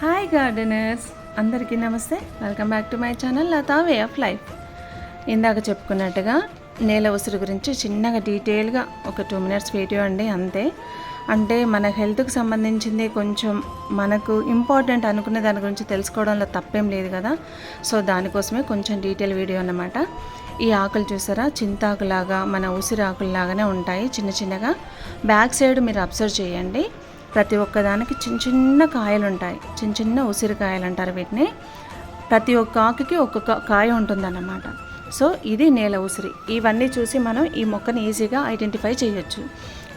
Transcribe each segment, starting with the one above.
Hi gardeners అందరికీ నమస్తే. Welcome back to my channel Lata way of life ఇందాక చెప్పుకున్నట్టుగా నేల ఉసురు గురించి చిన్నగా డీటెయిల్గా ఒక టూ మినిట్స్ వీడియో అండి అంతే. అంటే మన హెల్త్కి సంబంధించింది కొంచెం మనకు ఇంపార్టెంట్ అనుకునే దాని గురించి తెలుసుకోవడంలో తప్పేం లేదు కదా. సో దానికోసమే కొంచెం డీటెయిల్ వీడియో అన్నమాట. ఈ ఆకులు చూసారా? చింతాకులాగా మన ఉసిరి ఆకుల్లాగానే ఉంటాయి చిన్న చిన్నగా. బ్యాక్ సైడ్ మీరు అబ్జర్వ్ చేయండి. ప్రతి ఒక్కదానికి చిన్న చిన్న కాయలు ఉంటాయి చిన్న చిన్న ఉసిరికాయలు అంటారు వీటిని. ప్రతి ఒక్క ఆకుకి ఒక్కొక్క కాయ ఉంటుందన్నమాట. సో ఇది నేల ఉసిరి. ఇవన్నీ చూసి మనం ఈ మొక్కని ఈజీగా ఐడెంటిఫై చేయొచ్చు.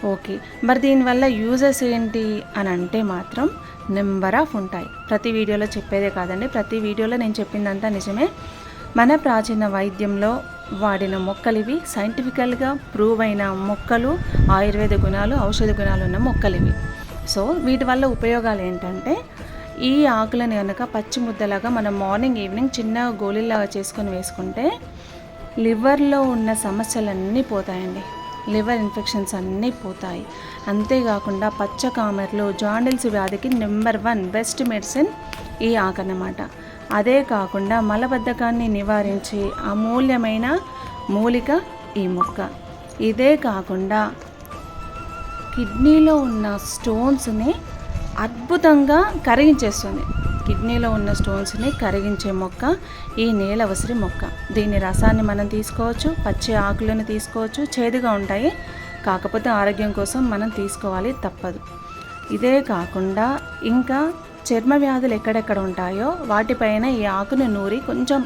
ఓకే. మరి దీనివల్ల యూజెస్ ఏంటి అని అంటే మాత్రం నెంబర్ ఆఫ్ ఉంటాయి. ప్రతి వీడియోలో చెప్పేదే కాదండి. ప్రతి వీడియోలో నేను చెప్పిందంతా నిజమే. మన ప్రాచీన వైద్యంలో వాడిన మొక్కలు ఇవి సైంటిఫికల్గా ప్రూవ్ అయిన మొక్కలు ఆయుర్వేద గుణాలు ఔషధ గుణాలు ఉన్న మొక్కలు ఇవి సో వీటి వల్ల ఉపయోగాలు ఏంటంటే ఈ ఆకులను కనుక పచ్చి ముద్దలాగా మనం మార్నింగ్ ఈవినింగ్ చిన్న గోళీలాగా చేసుకొని వేసుకుంటే లివర్లో ఉన్న సమస్యలన్నీ పోతాయండి. లివర్ ఇన్ఫెక్షన్స్ అన్నీ పోతాయి. అంతేకాకుండా పచ్చ కామెర్లు జాండిల్స్ వ్యాధికి నెంబర్ వన్ బెస్ట్ మెడిసిన్ ఈ ఆకన్నమాట అదే కాకుండా మలబద్ధకాన్ని నివారించే అమూల్యమైన మూలిక ఈ మొక్క. ఇదే కాకుండా కిడ్నీలో ఉన్న స్టోన్స్ని అద్భుతంగా కరిగించేస్తుంది. కిడ్నీలో ఉన్న స్టోన్స్ని కరిగించే మొక్క ఈ నేల మొక్క. దీని రసాన్ని మనం తీసుకోవచ్చు పచ్చి ఆకులను తీసుకోవచ్చు చేదుగా ఉంటాయి. కాకపోతే ఆరోగ్యం కోసం మనం తీసుకోవాలి తప్పదు. ఇదే కాకుండా ఇంకా చర్మ వ్యాధులు ఎక్కడెక్కడ ఉంటాయో వాటిపైన ఈ ఆకును నూరి కొంచెం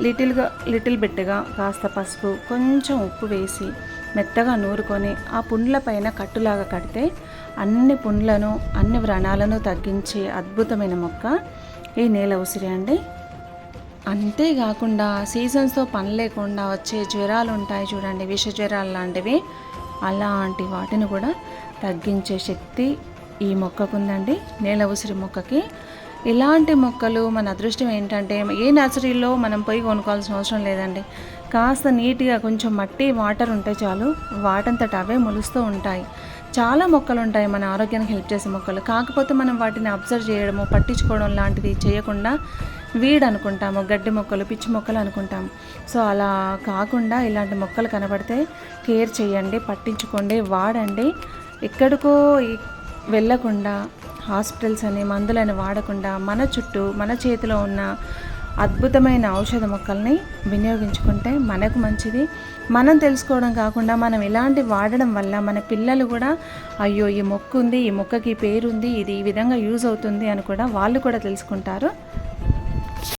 లిటిల్గా లిటిల్ బిట్గా కాస్త పసుపు కొంచెం ఉప్పు వేసి మెత్తగా నూరుకొని ఆ పుండ్ల పైన కట్టులాగా కడితే అన్ని పుండ్లను అన్ని వ్రణాలను తగ్గించే అద్భుతమైన మొక్క ఈ నేల ఉసిరి అండి. అంతేకాకుండా సీజన్స్తో పని లేకుండా వచ్చే జ్వరాలు ఉంటాయి చూడండి విష జ్వరాలు లాంటివి. అలాంటి వాటిని కూడా తగ్గించే శక్తి ఈ మొక్కకుందండి నేల ఉసిరి మొక్కకి. ఇలాంటి మొక్కలు మన అదృష్టం ఏంటంటే ఏ నర్సరీలో మనం పోయి కొనుక్కోవాల్సిన అవసరం లేదండి. కాస్త నీట్గా కొంచెం మట్టి వాటర్ ఉంటే చాలు వాటంతట అవే మొలుస్తూ ఉంటాయి. చాలా మొక్కలు ఉంటాయి మన ఆరోగ్యానికి హెల్ప్ చేసే మొక్కలు. కాకపోతే మనం వాటిని అబ్జర్వ్ చేయడము పట్టించుకోవడం లాంటివి చేయకుండా వీడ్ అనుకుంటాము గడ్డి మొక్కలు పిచ్చి మొక్కలు అనుకుంటాము. సో అలా కాకుండా ఇలాంటి మొక్కలు కనబడితే కేర్ చేయండి పట్టించుకోండి వాడండి. ఎక్కడికో వెళ్ళకుండా హాస్పిటల్స్ అని మందులని వాడకుండా మన చుట్టూ మన చేతిలో ఉన్న అద్భుతమైన ఔషధ మొక్కల్ని వినియోగించుకుంటే మనకు మంచిది. మనం తెలుసుకోవడం కాకుండా మనం ఇలాంటి వాడడం వల్ల మన పిల్లలు కూడా అయ్యో ఈ మొక్క ఉంది ఈ మొక్కకి పేరు ఉంది ఇది ఈ విధంగా యూజ్ అవుతుంది అని కూడా వాళ్ళు కూడా తెలుసుకుంటారు.